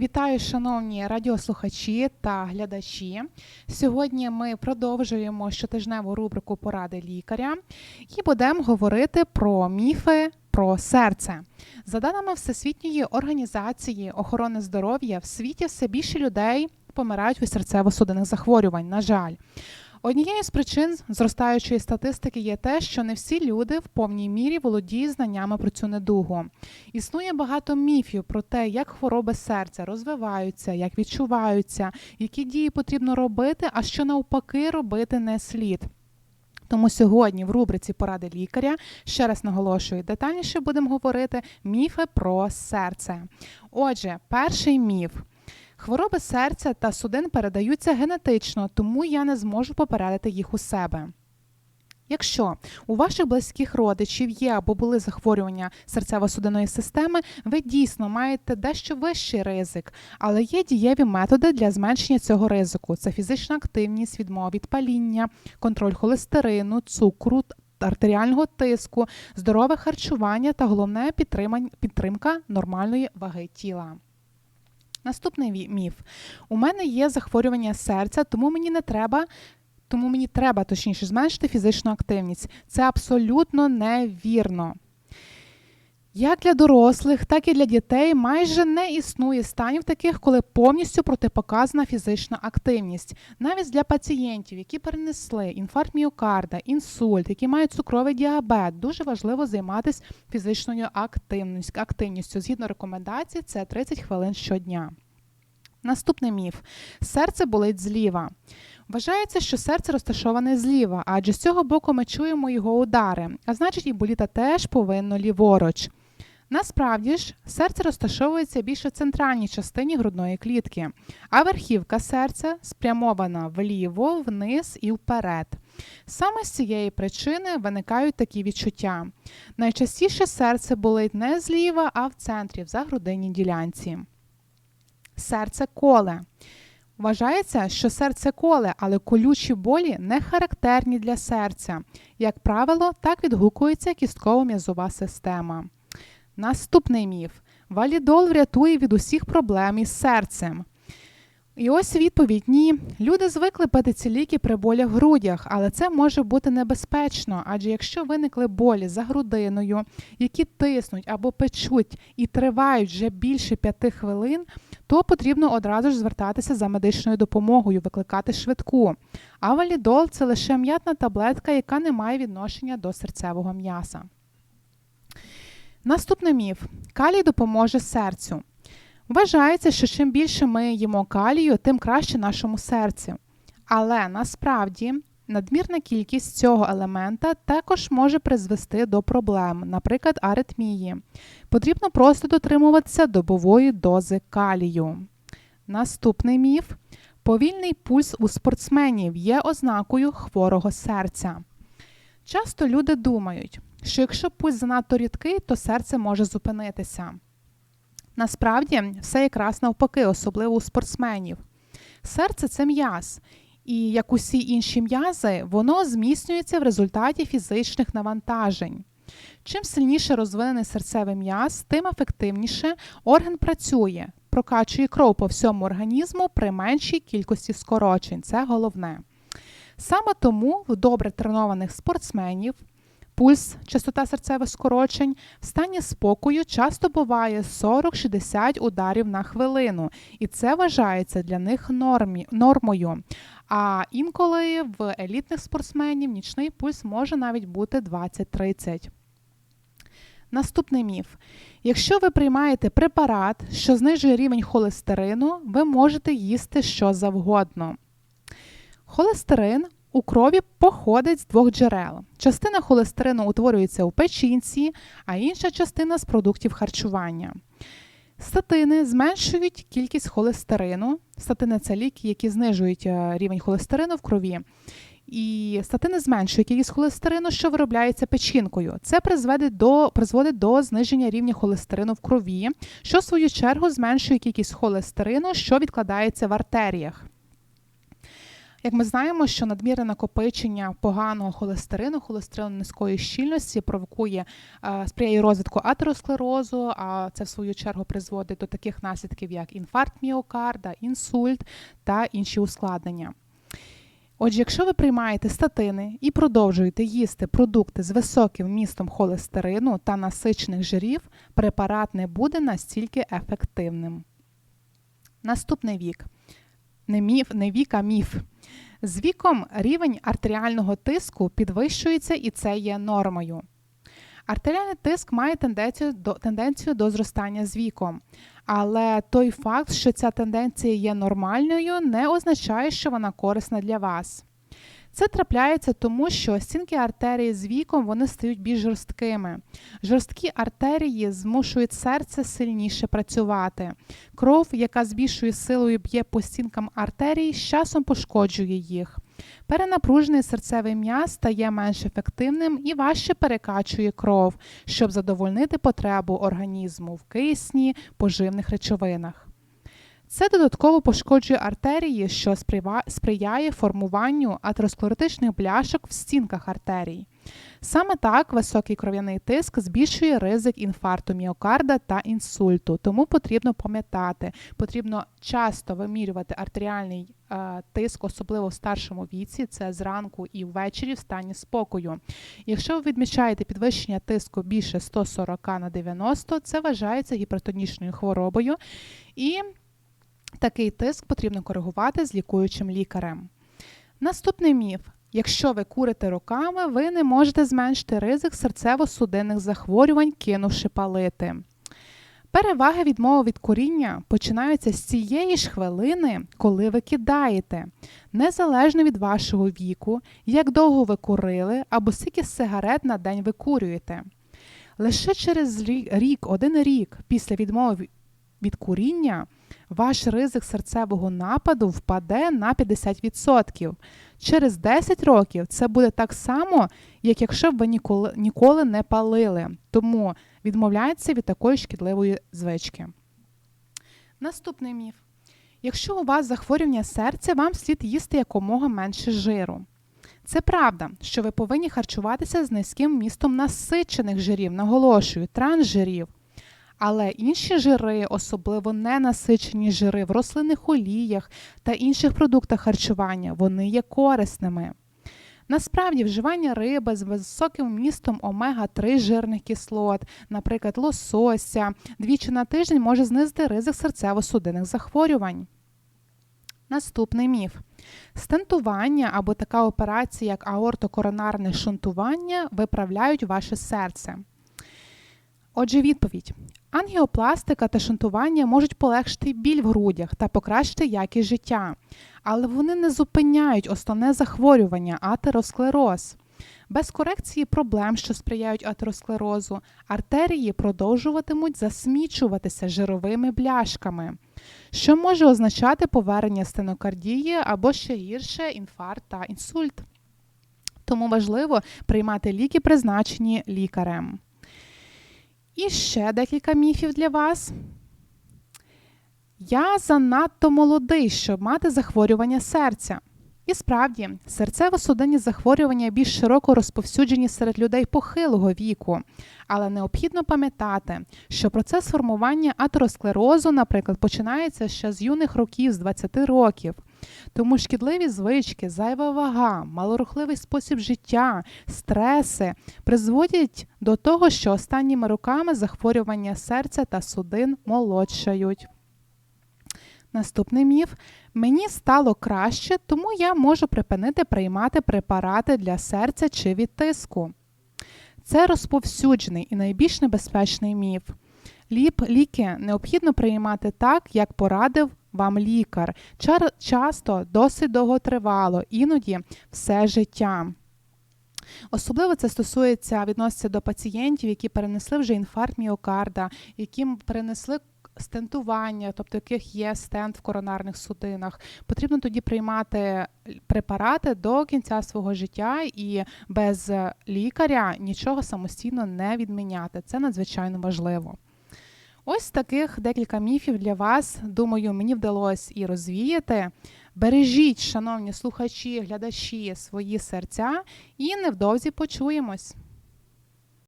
Вітаю, шановні радіослухачі та глядачі. Сьогодні ми продовжуємо щотижневу рубрику Поради лікаря і будемо говорити про міфи про серце. За даними Всесвітньої організації охорони здоров'я, в світі все більше людей помирають від серцево-судинних захворювань. На жаль. Однією з причин зростаючої статистики є те, що не всі люди в повній мірі володіють знаннями про цю недугу. Існує багато міфів про те, як хвороби серця розвиваються, як відчуваються, які дії потрібно робити, а що навпаки робити не слід. Тому сьогодні в рубриці Поради лікаря ще раз наголошую, детальніше будемо говорити міфи про серце. Отже, перший міф. Хвороби серця та судин передаються генетично, тому я не зможу попередити їх у себе. Якщо у ваших близьких родичів є або були захворювання серцево-судинної системи, ви дійсно маєте дещо вищий ризик, але є дієві методи для зменшення цього ризику: це фізична активність, відмова від паління, контроль холестерину, цукру. Артеріального тиску, здорове харчування та головне підтримка нормальної ваги тіла. Наступний міф. У мене є захворювання серця, тому мені не треба. Тому мені треба точніше зменшити фізичну активність. Це абсолютно невірно. Як для дорослих, так і для дітей майже не існує станів таких, коли повністю протипоказана фізична активність. Навіть для пацієнтів, які перенесли інфаркт міокарда, інсульт, які мають цукровий діабет, дуже важливо займатися фізичною активністю. Згідно рекомендацій, це 30 хвилин щодня. Наступний міф: серце болить зліва. Вважається, що серце розташоване зліва, адже з цього боку ми чуємо його удари, а значить, і боліта теж повинно ліворуч. Насправді ж, серце розташовується більше в центральній частині грудної клітки, а верхівка серця спрямована вліво, вниз і вперед. Саме з цієї причини виникають такі відчуття. Найчастіше серце болить не зліва, а в центрі, в загрудинній ділянці. Серце коле. Вважається, що серце коле, але колючі болі не характерні для серця. Як правило, так відгукується кістково-м'язова система. Наступний міф: валідол врятує від усіх проблем із серцем. І ось відповідь: ні. Люди звикли пити ці ліки при болях в грудях, але це може бути небезпечно, адже якщо виникли болі за грудиною, які тиснуть або печуть і тривають вже більше п'яти хвилин, то потрібно одразу ж звертатися за медичною допомогою, викликати швидку. А валідол це лише м'ятна таблетка, яка не має відношення до серцевого м'яса. Наступний міф: калій допоможе серцю. Вважається, що чим більше ми їмо калію, тим краще нашому серцю. Але насправді надмірна кількість цього елемента також може призвести до проблем, наприклад, аритмії. Потрібно просто дотримуватися добової дози калію. Наступний міф: повільний пульс у спортсменів є ознакою хворого серця. Часто люди думають, що якщо пульс занадто рідкий, то серце може зупинитися. Насправді, все якраз навпаки, особливо у спортсменів. Серце це м'яз, і як усі інші м'язи, воно зміцнюється в результаті фізичних навантажень. Чим сильніше розвинений серцевий м'яз, тим ефективніше орган працює, прокачує кров по всьому організму при меншій кількості скорочень. Це головне. Саме тому в добре тренованих спортсменів пульс, частота серцевих скорочень, в стані спокою часто буває 40-60 ударів на хвилину, і це вважається для них нормі, нормою. А інколи в елітних спортсменів нічний пульс може навіть бути 20-30. Наступний міф. Якщо ви приймаєте препарат, що знижує рівень холестерину, ви можете їсти що завгодно. Холестерин у крові походить з двох джерел. Частина холестерину утворюється у печінці, а інша частина з продуктів харчування. Статини зменшують кількість холестерину. Статини це ліки, які знижують е, рівень холестерину в крові. І статини зменшують кількість холестерину, що виробляється печінкою. Це призводить до призводить до зниження рівня холестерину в крові, що в свою чергу зменшує кількість холестерину, що відкладається в артеріях. Як ми знаємо, що надмірне накопичення поганого холестерину, холестерину низької щільності провокує е, сприяє розвитку атеросклерозу, а це в свою чергу призводить до таких наслідків, як інфаркт міокарда, інсульт та інші ускладнення. Отже, якщо ви приймаєте статини і продовжуєте їсти продукти з високим вмістом холестерину та насичених жирів, препарат не буде настільки ефективним. Наступний вік. Не міф, не вік, а міф. З віком рівень артеріального тиску підвищується і це є нормою. Артеріальний тиск має тенденцію до, тенденцію до зростання з віком. Але той факт, що ця тенденція є нормальною, не означає, що вона корисна для вас. Це трапляється тому, що стінки артерії з віком вони стають більш жорсткими. Жорсткі артерії змушують серце сильніше працювати. Кров, яка з більшою силою б'є по стінкам артерій, з часом пошкоджує їх. Перенапружений серцевий м'яз стає менш ефективним і важче перекачує кров, щоб задовольнити потребу організму в кисні, поживних речовинах. Це додатково пошкоджує артерії, що сприяє формуванню атеросклеротичних бляшок в стінках артерій. Саме так високий кров'яний тиск збільшує ризик інфаркту міокарда та інсульту, тому потрібно пам'ятати, потрібно часто вимірювати артеріальний е, тиск, особливо в старшому віці, це зранку і ввечері в стані спокою. Якщо ви відмічаєте підвищення тиску більше 140 на 90, це вважається гіпертонічною хворобою. І Такий тиск потрібно коригувати з лікуючим лікарем. Наступний міф. Якщо ви курите руками, ви не можете зменшити ризик серцево-судинних захворювань, кинувши палити. Переваги відмови від куріння починаються з цієї ж хвилини, коли ви кидаєте, незалежно від вашого віку, як довго ви курили або скільки сигарет на день ви курюєте. Лише через рік, один рік після відмови від куріння ваш ризик серцевого нападу впаде на 50%. Через 10 років це буде так само, як якщо б ви ніколи, ніколи не палили. Тому відмовляється від такої шкідливої звички. Наступний міф. Якщо у вас захворювання серця, вам слід їсти якомога менше жиру. Це правда, що ви повинні харчуватися з низьким вмістом насичених жирів, наголошую, трансжирів. Але інші жири, особливо ненасичені жири в рослинних оліях та інших продуктах харчування, вони є корисними. Насправді, вживання риби з високим вмістом омега-3 жирних кислот, наприклад, лосося, двічі на тиждень може знизити ризик серцево-судинних захворювань. Наступний міф. Стентування або така операція, як аортокоронарне шунтування, виправляють ваше серце. Отже, відповідь: ангіопластика та шунтування можуть полегшити біль в грудях та покращити якість життя, але вони не зупиняють основне захворювання атеросклероз. Без корекції проблем, що сприяють атеросклерозу, артерії продовжуватимуть засмічуватися жировими бляшками, що може означати повернення стенокардії або ще гірше інфаркт та інсульт. Тому важливо приймати ліки, призначені лікарем. І ще декілька міфів для вас. Я занадто молодий, щоб мати захворювання серця. І справді, серцево-судинні захворювання більш широко розповсюджені серед людей похилого віку, але необхідно пам'ятати, що процес формування атеросклерозу, наприклад, починається ще з юних років, з 20 років. Тому шкідливі звички, зайва вага, малорухливий спосіб життя, стреси призводять до того, що останніми роками захворювання серця та судин молодшають. Наступний міф. Мені стало краще, тому я можу припинити приймати препарати для серця чи від тиску. Це розповсюджений і найбільш небезпечний міф. Ліп, ліки необхідно приймати так, як порадив вам лікар. Часто досить довготривало, іноді все життя. Особливо це стосується відноситься до пацієнтів, які перенесли вже інфаркт міокарда, яким перенесли стентування, тобто яких є стенд в коронарних судинах. Потрібно тоді приймати препарати до кінця свого життя і без лікаря нічого самостійно не відміняти. Це надзвичайно важливо. Ось таких декілька міфів для вас. Думаю, мені вдалося і розвіяти. Бережіть, шановні слухачі, глядачі, свої серця, і невдовзі почуємось.